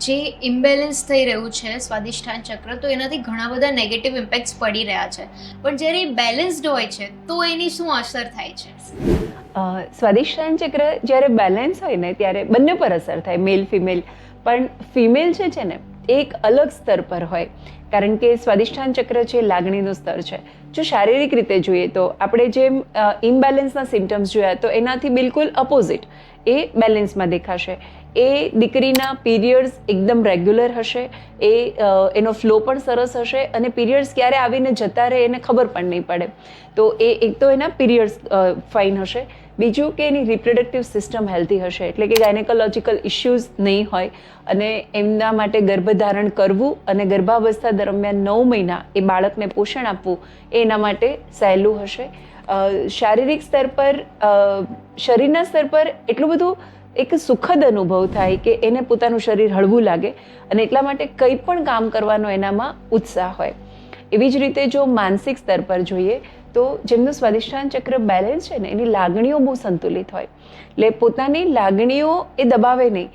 જે ઇમ્બેલેન્સ થઈ રહ્યું છે સ્વાદિષ્ટાન ચક્ર, તો એનાથી ઘણા બધા નેગેટિવ ઇમ્પેક્ટ્સ પડી રહ્યા છે. પણ જ્યારે એ બેલેન્સ્ડ હોય છે, તો એની શું અસર થાય છે? સ્વાદિષ્ઠાન ચક્ર જ્યારે બેલેન્સ હોય ને, ત્યારે બંને પર અસર થાય મેલ ફિમેલ પણ ફિમેલ છે છે ને, એક અલગ સ્તર પર હોય. કારણ કે સ્વાદિષ્ટાન ચક્ર છે લાગણીનું સ્તર છે જો શારીરિક રીતે જોઈએ તો આપણે જેમ ઇમ્બેલેન્સના સિમ્ટમ્સ જોયા તો એનાથી બિલકુલ અપોઝિટ એ બેલેન્સમાં દેખાશે. એ દીકરીના પીરિયડ્સ એકદમ રેગ્યુલર હશે, એ એનો ફ્લો પણ સરસ હશે અને પીરિયડ્સ ક્યારે આવીને જતા રહે એને ખબર પણ નહીં પડે. તો એ એક તો એના પીરિયડ્સ ફાઇન હશે. બીજું કે એની રિપ્રોડક્ટિવ સિસ્ટમ હેલ્ધી હશે, એટલે કે ગાયનેકોલોજીકલ ઇશ્યુઝ નહીં હોય અને એમના માટે ગર્ભધારણ કરવું અને ગર્ભાવસ્થા દરમિયાન નવ મહિના એ બાળકને પોષણ આપવું એ એના માટે સહેલું હશે. શારીરિક સ્તર પર શરીરના સ્તર પર એટલું બધું એક સુખદ અનુભવ થાય કે એને પોતાનું શરીર હળવું લાગે અને એટલા માટે કંઈ પણ કામ કરવાનો એનામાં ઉત્સાહ હોય. એવી જ રીતે જો માનસિક સ્તર પર જોઈએ તો જેમનું સ્વાદિષ્ટાન ચક્ર બેલેન્સ છે ને, એની લાગણીઓ બહુ સંતુલિત હોય. એટલે પોતાની લાગણીઓ એ દબાવે નહીં.